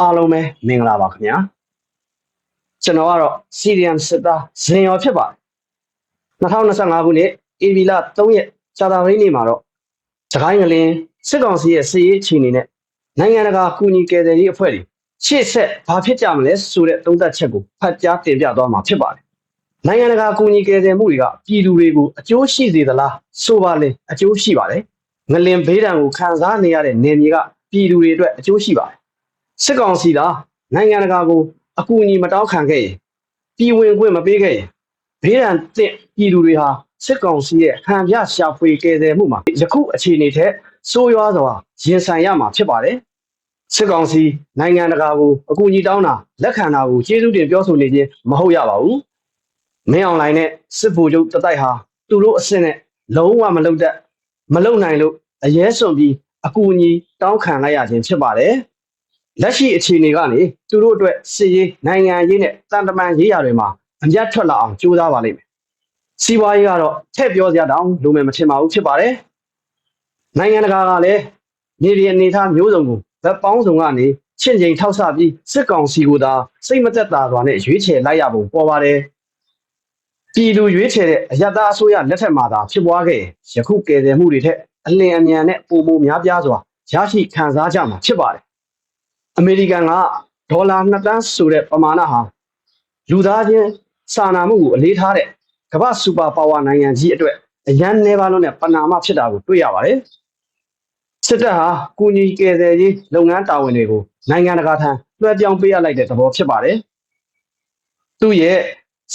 အားလုံးပဲမင်္ဂလာပါခင်ဗျာကျွန်တော်ကတော့ CDM စစ်သားဇင်ရောဖြစ်ပါတယ်2025ခုနှစ်ဧပြီလ3ရက်ကြာသပတေးနေ့မှာတော့စကိုင်းငလင်းစစ်ကောင်စီရဲ့စစ်ရေးအခြေအနေနဲ့နိုင်ငံတကာကူညီကယ်ဆယ်ရေးအဖွဲ့တွေရှေ့ဆက်ဘာဖြစ်ကြမလဲဆိုတဲ့သုံးသပ်ချက်ကိုဖတ်ကြားတင်ပြသွားမှာဖြစ်ပါတယ်နိုင်ငံတကာကူညီကယ်ဆယ်မှုတွေကပြည်သူတွေကိုအကျိုးရှိစေသလားဆိုပါလေအကျိုးရှိပါတယ်ငလင်ဘေးဒဏ်ကိုခံစားနေရတဲ့နေမြေကပြည်သူတွေအတွက်အကျိုးရှိပါတယ် စစ်ကောင်စီကနိုင်ငံတကာကိုအကူအညီမတောင်းခံခဲ့ရင်ပြည်ဝင်ခွင့်မပေးခဲ့ရင်ဘေးဒဏ်သင့်ပြည်သူတွေဟာစစ်ကောင်စီရဲ့ဟန်ပြရှာဖွေကယ်ဆယ်မှုမှာယခုအခြေအနေထက်ဆိုးရွားစွာရင်ဆိုင်ရမှာဖြစ်ပါတယ်စစ်ကောင်စီနိုင်ငံတကာကိုအကူအညီတောင်းတာလက်ခံတာကိုကျေးဇူးတင်ပြောဆိုနေခြင်းမဟုတ်ရပါဘူးမင်းအွန်လိုင်းနဲ့စစ်ဗိုလ်ချုပ်တတိုက်ဟာသူတို့အစ်စ်နဲ့လုံးဝမလုပ်တတ်မလုပ်နိုင်လို့အရေးစွန်ပြီးအကူအညီတောင်းခံလိုက်ရခြင်းဖြစ်ပါတယ် လက်ရှိအခြေအနေကနေသူတို့အတွက်စစ်ရေးနိုင်ငံရေးနဲ့တန်တမန်ရေးရာတွေမှာအမျက်ထွက်လာအောင်ကြိုးစားပါလိမ့်မယ်စီးပွားရေးကတော့ထည့်ပြောစရာတောင်လိုမယ်မထင်ပါဘူးဖြစ်ပါတယ်နိုင်ငံတကာကလည်းမြေပြင်အနေအထားမျိုးစုံကိုဗက်ပေါင်းစုံကနေချင့်ချိန်ထောက်ဆပြီးစစ်ကောင်စီကိုသာစိတ်မသက်သာစွာနဲ့ရွေးချယ်လိုက်ရပုံပေါ်ပါတယ်ပြည်သူရွေးချယ်တဲ့အယက်သားအစိုးရလက်ထက်မှာသာဖြစ်ပွားခဲ့ရင်ယခုကယ်ဆယ်မှုတွေထက်အလင်းအမြန်နဲ့ပုံပုံများပြားစွာရရှိခံစားကြမှာဖြစ်ပါတယ် အမေရိကန်ကဒေါ်လာ2တန်းဆိုတဲ့ပမာဏဟာလူသားချင်းစာနာမှုကိုအလေးထားတဲ့ကမ္ဘာစူပါပါဝါနိုင်ငံကြီးအတွက်အရန်နေပါလို့နဲ့ပနာမဖြစ်တာကိုတွေ့ရပါတယ်စစ်တပ်ဟာကုညီကယ်ဆယ်ရေးလုပ်ငန်းတာဝန်တွေကိုနိုင်ငံတကာထံလွှဲပြောင်းပေးရလိုက်တဲ့သဘောဖြစ်ပါတယ်သူ့ရဲ့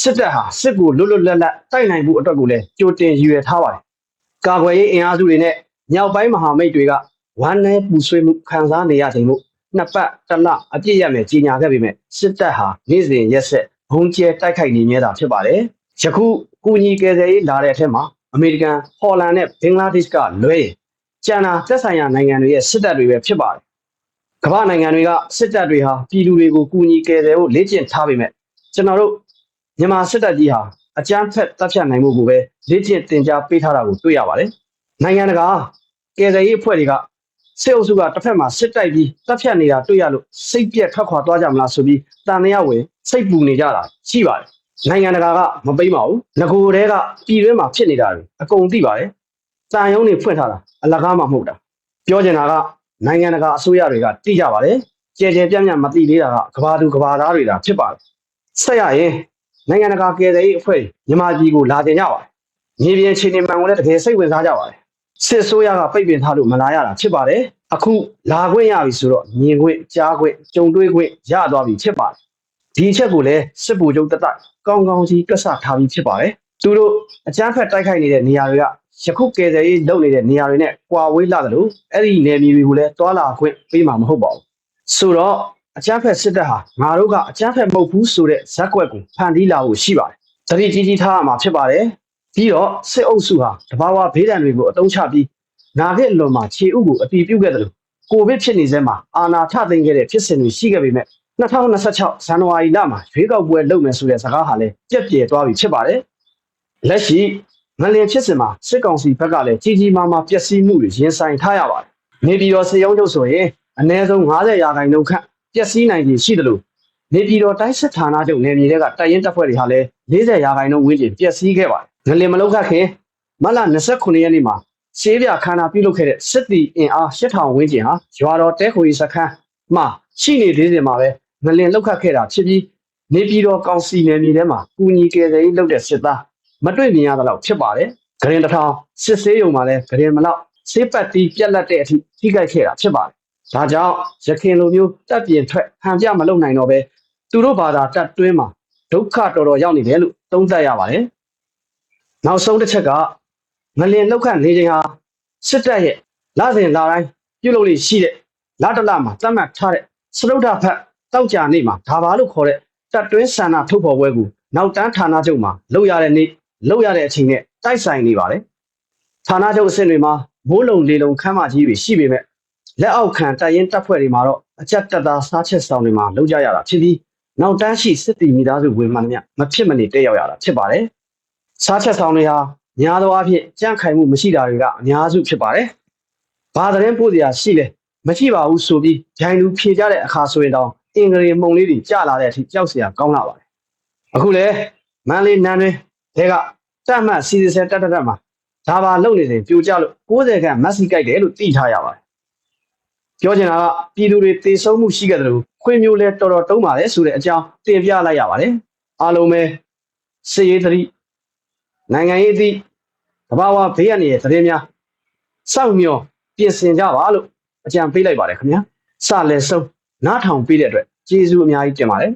စစ်တပ်ဟာစစ်ကိုလွတ်လွတ်လပ်လပ်တိုက်နိုင်မှုအတွက်ကိုလည်းကြိုတင်ရည်ရွယ်ထားပါတယ်ကာကွယ်ရေးအင်အားစုတွေနဲ့မြောက်ပိုင်းမဟာမိတ်တွေကဝမ်းနည်းပူဆွေးမှုခံစားနေရချိန်မို့ နှစ်ပတ်တစ်လအပြည့်ရမယ်ကြီးညာခဲ့ပေမဲ့စစ်တပ်ဟာနေ့စဉ်ရက်ဆက်ဘုံကျဲတိုက်ခိုက်နေမြဲတာဖြစ်ပါတယ်။ယခုကုညီကယ်ဆယ်ရေးလာတဲ့အထက်မှာအမေရိကန်၊ဟော်လန်နဲ့ဘင်္ဂလားဒေ့ရှ်ကလွဲရင်ကျန်တာသက်ဆိုင်ရာနိုင်ငံတွေရဲ့စစ်တပ်တွေပဲဖြစ်ပါတယ်။ကမ္ဘာနိုင်ငံတွေကစစ်တပ်တွေဟာပြည်သူတွေကိုကုညီကယ်ဆယ်ဖို့လေ့ကျင့်ထားပေမဲ့ကျွန်တော်တို့မြန်မာစစ်တပ်ကြီးဟာအကြမ်းဖက်တပ်ဖြတ်နိုင်မှုကိုပဲလေ့ကျင့်သင်ကြားပေးထားတာကိုတွေ့ရပါတယ်။နိုင်ငံတကာကယ်ဆယ်ရေးအဖွဲ့တွေက စစ်အုပ်စုကတစ်ဖက်မှာစစ်တိုက်ပြီးတပ်ဖြတ်နေတာတွေ့ရလို့စိတ်ပြက်ထွက်ခွာသွားကြမလားဆိုပြီးတန်မြဝင်စိတ်ပူနေကြတာရှိပါတယ်နိုင်ငံတကာကမပိမ့်ပါဘူးငကိုတဲကပြည်တွင်းမှာဖြစ်နေတာတွေအကုန်သိပါတယ်တန်ယုံတွေဖွင့်ထားတာအလကားမှမဟုတ်တာပြောချင်တာကနိုင်ငံတကာအစိုးရတွေကသိကြပါတယ်ကြဲကြဲပြန့်ပြန့်မသိသေးတာကကဘာသူကဘာသားတွေတာဖြစ်ပါတယ်ဆက်ရရင်နိုင်ငံတကာကယ်ဆယ်ရေးအဖွဲ့မြန်မာပြည်ကိုလာတင်ကြပါတယ်မြေပြင်အခြေအနေမှန်ကိုလည်းတကယ်စိတ်ဝင်စားကြပါတယ် စစ်ဆိုးရကပိတ်ပင်ထားလို့မလာရတာဖြစ်ပါတယ်အခုလာခွင့်ရပြီဆိုတော့မြင်ခွင့်ကြားခွင့်ကြုံတွေ့ခွင့်ရသွားပြီဖြစ်ပါတယ်ဒီအချက်ကိုလည်းစစ်ဗိုလ်ချုပ်တက်တက်ကောင်းကောင်းကြီးတွက်ဆထားပြီးဖြစ်ပါတယ်သူတို့အကြမ်းဖက်တိုက်ခိုက်နေတဲ့နေရာတွေကယခုကယ်ဆယ်ရေးလုပ်နေတဲ့နေရာတွေနဲ့ကွာဝေးလာတယ်လို့အဲ့ဒီနယ်မြေတွေကိုလည်းတွာလာခွင့်ပေးမှာမဟုတ်ပါဘူးဆိုတော့အကြမ်းဖက်စစ်တပ်ဟာငါတို့ကအကြမ်းဖက်မဟုတ်ဘူးဆိုတဲ့ဇက်ကွက်ကိုဖန်တီးလာဖို့ရှိပါတယ်တတိကြီးကြီးထားရမှာဖြစ်ပါတယ် ပြီးတော့စစ်အုပ်စုဟာတဘာဝဘေးဒဏ်တွေကိုအတုံးချပြီးနာခဲ့လွန်မှာခြေဥကိုအတီးပြုတ်ခဲ့တယ်လို့ကိုဗစ်ဖြစ်နေစဲမှာအာနာထသိမ်းခဲ့တဲ့ဖြစ်စဉ်တွေရှိခဲ့ပေမဲ့2026ဇန်နဝါရီလမှာရွေးကောက်ပွဲလုပ်မယ်ဆိုတဲ့စကားဟာလည်းပြက်ပြယ်သွားပြီဖြစ်ပါတယ်လက်ရှိငလင်ဖြစ်စဉ်မှာစစ်ကောင်စီဘက်ကလည်းကြီးကြီးမားမားပျက်စီးမှုတွေရင်ဆိုင်ထားရပါတယ်နေပြည်တော်စေယုံချုပ်ဆိုရင်အနည်းဆုံး90ရာခိုင်နှုန်းခန့်ပျက်စီးနိုင်ခြင်းရှိတယ်လို့နေပြည်တော်တိုင်းစစ်ဌာနချုပ်နယ်မြေတွေကတိုက်ရင်တပ်ဖွဲ့တွေဟာလည်း40ရာခိုင်နှုန်းဝန်းကျင်ပျက်စီးခဲ့ပါတယ် ငလင်မလောက်ခတ်ခင်မလ29ရက်နေ့မှာရှေးပြခန္ဓာပြုလုပ်ခဲ့တဲ့စစ်တီအင်အား8000ဝန်းကျင်ဟာရွာတော်တဲခိုရီစခန်းမှာရှိနေသေးတယ်မှာပဲငလင်လောက်ခတ်ခဲ့တာဖြစ်ပြီးနေပြည်တော်ကောင်စီနယ်မြေထဲမှာကူညီကယ်ဆယ်ရေးလုပ်တဲ့စစ်သားမတွေ့မြင်ရသလောက်ဖြစ်ပါတယ်။ဂရင်တစ်ထောင်စစ်ဆေးရုံမှာလည်းဂရင်မလောက်ဆေးပတ်တီးပြက်လက်တဲ့အထိထိခိုက်ခဲ့တာဖြစ်ပါတယ်။ဒါကြောင့်ရခင်လိုမျိုးတပ်ပြင်ထွက်ဟန်ပြမလုပ်နိုင်တော့ပဲသူတို့ဘာသာတပ်တွင်းမှာဒုက္ခတော်တော်ရောက်နေတယ်လို့သုံးသပ်ရပါတယ်။ နောက်ဆုံးတစ်ချက်ကငလင်လောက်ခတ်နေချိန်ဟာစစ်တပ်ရဲ့လစဉ်လာတိုင်းပြုလုပ်လို့ရှိတဲ့လတလမှာသတ်မှတ်ထားတဲ့စရုဒ္ဓဖက်တောက်ကြနေမှာဒါပါလို့ခေါ်တဲ့တပ်တွင်းဆန္ဒထုတ်ဖော်ပွဲကိုနောက်တန်းဌာနချုပ်မှာလုပ်ရတဲ့နေ့လုပ်ရတဲ့အချိန်နဲ့တိုက်ဆိုင်နေပါတယ်ဌာနချုပ်အဆင့်တွေမှာမိုးလုံလေလုံခမ်းမကြီးတွေရှိပေမဲ့လက်အောက်ခံတပ်ရင်တပ်ဖွဲ့တွေမှာတော့အကြက်တက်သားစားချက်ဆောင်တွေမှာလုပ်ကြရတာဖြစ်ပြီးနောက်တန်းရှိစစ်တီမိသားစုဝင်မှန်မြမဖြစ်မနေတက်ရောက်ရတာဖြစ်ပါတယ် စားချက်ဆောင်တွေဟာများသောအားဖြင့်ကြန့်ခိုင်မှုမရှိတာတွေကအများစုဖြစ်ပါတယ်။ဘာသတင်းပို့စရာရှိလဲမကြည့်ပါဘူးဆိုပြီးဂျိုင်လူဖြေကြတဲ့အခါဆိုရင်တော့အင်္ဂလိပ်မှုံလေးတွေကြလာတဲ့အထိကြောက်စရာကောင်းလာပါတယ်အခုလေမန်လေးနန်းတွင်တဲကတတ်မှတ်စီစီဆဲတက်တက်တက်မှာဒါပါလုံနေစဉ်ပြိုကျလို့60ခန့်မက်ဆီကြိုက်တယ်လို့သိထားရပါတယ်ပြောချင်တာကပြည်သူတွေတေဆုံးမှုရှိခဲ့တယ်လို့ခွေမျိုးလဲတော်တော်တုံးပါတယ်ဆိုတဲ့အကြောင်းတင်ပြလိုက်ရပါတယ်အားလုံးပဲစေရေးသတိ နိုင်ငံရေးသတိတဘာဝဘေးရနေတဲ့သတင်းများစောင့်မျှော်ပြင်ဆင်ကြပါလို့အကြံပေးလိုက်ပါတယ်ခင်ဗျာစလဲဆုံးနားထောင်ပေးတဲ့အတွက်ကျေးဇူးအများကြီးတင်ပါတယ်